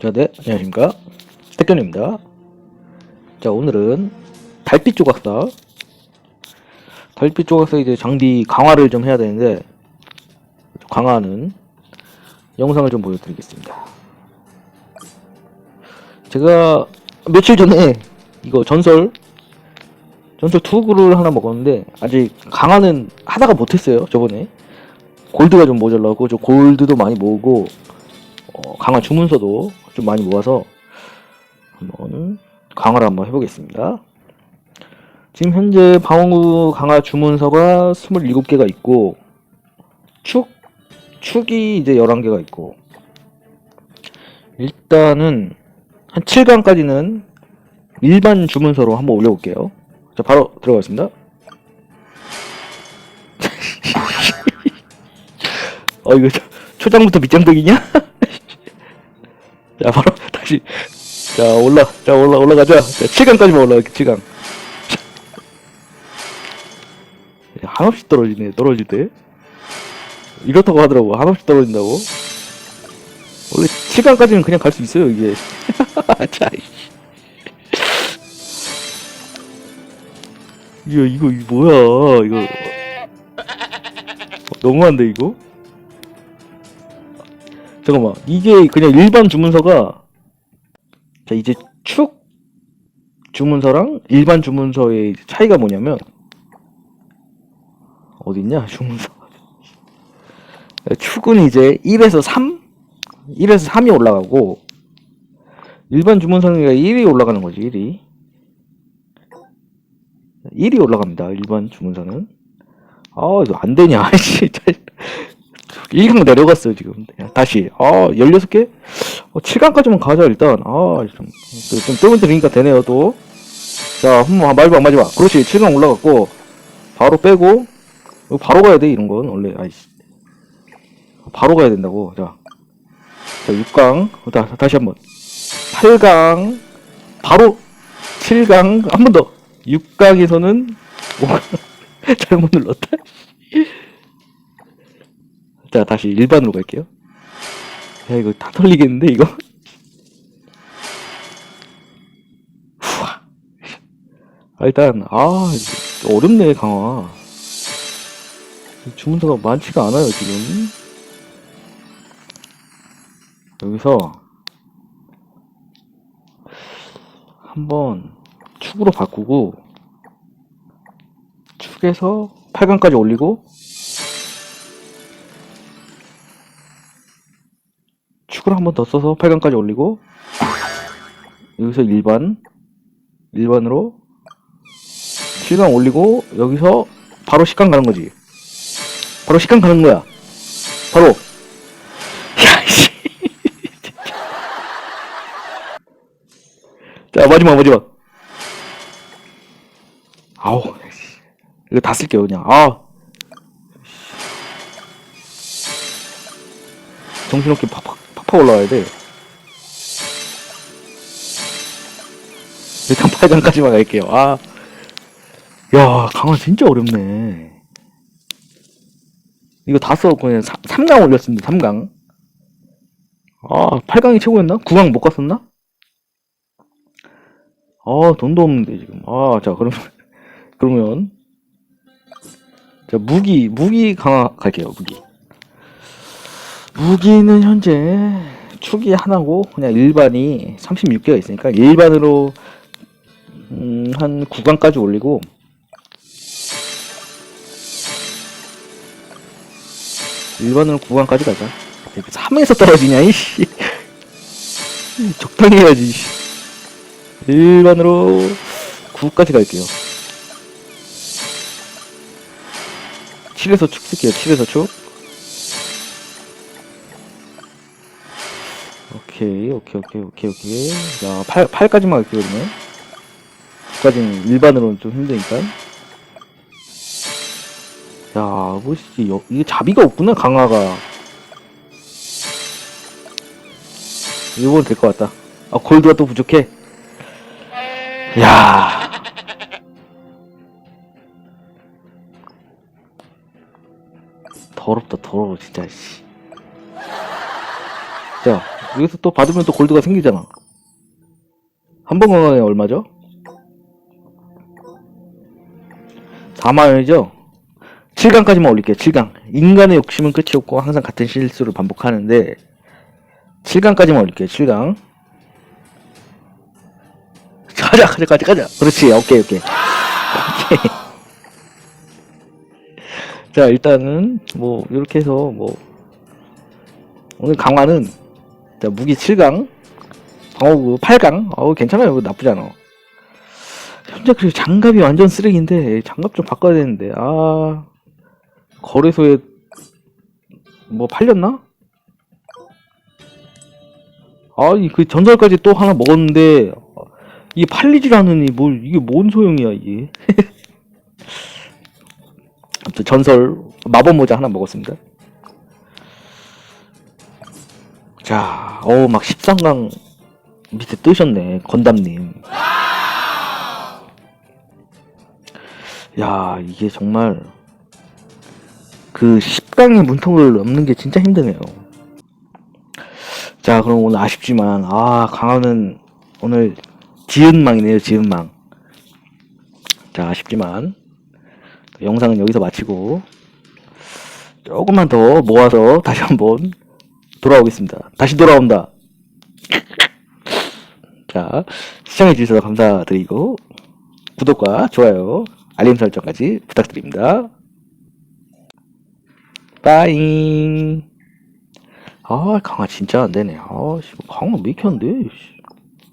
자, 네, 안녕하십니까. 택견입니다. 자, 오늘은 달빛 조각사. 달빛 조각사 이제 장비 강화를 좀 해야 되는데, 강화하는 영상을 좀 보여드리겠습니다. 제가 며칠 전에 이거 전설, 전설 투구를 하나 먹었는데, 아직 강화는 하다가 못했어요, 저번에. 골드가 좀 모자라고, 저 골드도 많이 모으고, 어, 강화 주문서도 좀 많이 모아서 한번 강화를 한번 해보겠습니다. 지금 현재 방어구 강화 주문서가 27개가 있고 축 축이 이제 11개가 있고 일단은 한 7강까지는 일반 주문서로 한번 올려볼게요. 자 바로 들어가겠습니다. 어 이거 초- 초장부터 밑장벽이냐? 자 바로 다시. 자 올라 자 올라 올라가자 자 7강까지만 올라가 7강. 한없이 떨어지네 떨어질 때. 이렇다고 하더라고 한없이 떨어진다고. 원래 7강까지는 그냥 갈 수 있어요 이게. 자. 이거 이거 이거 뭐야 이거. 너무한데 이거 잠깐만 이게 그냥 일반 주문서가 자 이제 축 주문서랑 일반 주문서의 차이가 뭐냐면 어딨냐 주문서. 축은 이제 1에서 3 1에서 3이 올라가고 일반 주문서는 1이 올라가는 거지 1이. 1이 올라갑니다 일반 주문서는. 아 이거 안 되냐 씨 1강 내려갔어요 지금. 야, 다시. 아 16개? 어, 7강까지만 가자 일단. 아 좀 좀 뜨면 뜨니까 되네요 또자 한번 말도 마지막. 그렇지 7강 올라갔고. 바로 빼고. 바로 가야 돼 이런 건 원래. 아이씨. 바로 가야 된다고. 자, 자 6강. 다, 다시 한 번. 8강. 바로 7강. 한 번 더. 6강에서는 잘못 눌렀다 자 다시 일반으로 갈게요. 야 이거 다 털리겠는데 이거. 아, 일단 아 어렵네 강화. 주문서가 많지가 않아요 지금. 여기서 한번 축으로 바꾸고 축에서 8강까지 올리고 축을 한 번 더 써서 8강까지 올리고 여기서 일반 일반으로 7강 올리고 여기서 바로 10강 가는 거지. 바로 10강 가는 거야. 바로. 야이씨. 자 마지막 마지막. 아우 씨. 이거 다 쓸게요 그냥. 아. 정신없게 팍팍 팍팍 올라와야 돼 일단 8강까지만 갈게요 아 야, 강화 진짜 어렵네. 이거 다 써, 그냥 3, 강 올렸습니다, 3강. 아, 8강이 최고였나? 9강 못 갔었나? 아, 돈도 없는데, 지금. 아, 자, 그러면, 그러면. 자, 무기, 무기 강화 갈게요, 무기. 무기는 현재 축이 하나고, 그냥 일반이 36개가 있으니까, 일반으로, 음, 한 9강까지 올리고, 일반으로 9강까지 가자. 3에서 떨어지냐, 이씨. 적당히 해야지. 일반으로 9까지 갈게요. 7에서 축 쓸게요, 7에서 축. 오케이, 오케이, 오케이, 오케이, 오케이. 자, 8, 8까지만 갈게요, 그러면. 9까지는 일반으로는 좀 힘드니까. 야, 뭐지, 여, 이게 자비가 없구나, 강화가. 이번 될것 같다. 아, 골드가 또 부족해. 야. 더럽다, 더러워, 진짜, 씨. 자, 여기서 또 받으면 또 골드가 생기잖아. 한 번 건강에 얼마죠? 4만원이죠? 7강까지만 올릴게요, 7강. 인간의 욕심은 끝이 없고 항상 같은 실수를 반복하는데, 7강까지만 올릴게요, 7강. 가자, 가자, 가자, 가자. 그렇지, 오케이, 오케이. 오케이. 자, 일단은, 뭐, 이렇게 해서, 뭐, 오늘 강화는, 자, 무기 7강, 방어구 8강, 어우, 괜찮아요. 이거 나쁘지 않아. 현재 그 장갑이 완전 쓰레기인데, 장갑 좀 바꿔야 되는데, 아, 거래소에, 뭐, 팔렸나? 아, 이 그 전설까지 또 하나 먹었는데, 이게 팔리질 않으니, 뭘, 이게 뭔 소용이야, 이게. 전설 마법 모자 하나 먹었습니다. 어우, 막 13강 밑에 뜨셨네, 건담님. 야, 이게 정말 그 10강의 문턱을 넘는 게 진짜 힘드네요. 자, 그럼 오늘 아쉽지만, 아, 강화는 오늘 지은망이네요, 지은망. 자, 아쉽지만, 영상은 여기서 마치고, 조금만 더 모아서 다시 한번 돌아오겠습니다. 다시 돌아온다. 자, 시청해 주셔서 감사드리고, 구독과 좋아요, 알림 설정까지 부탁드립니다. 빠잉. 아, 강화 진짜 안 되네. 아, 씨, 강화 왜 이렇게 안 돼? 씨.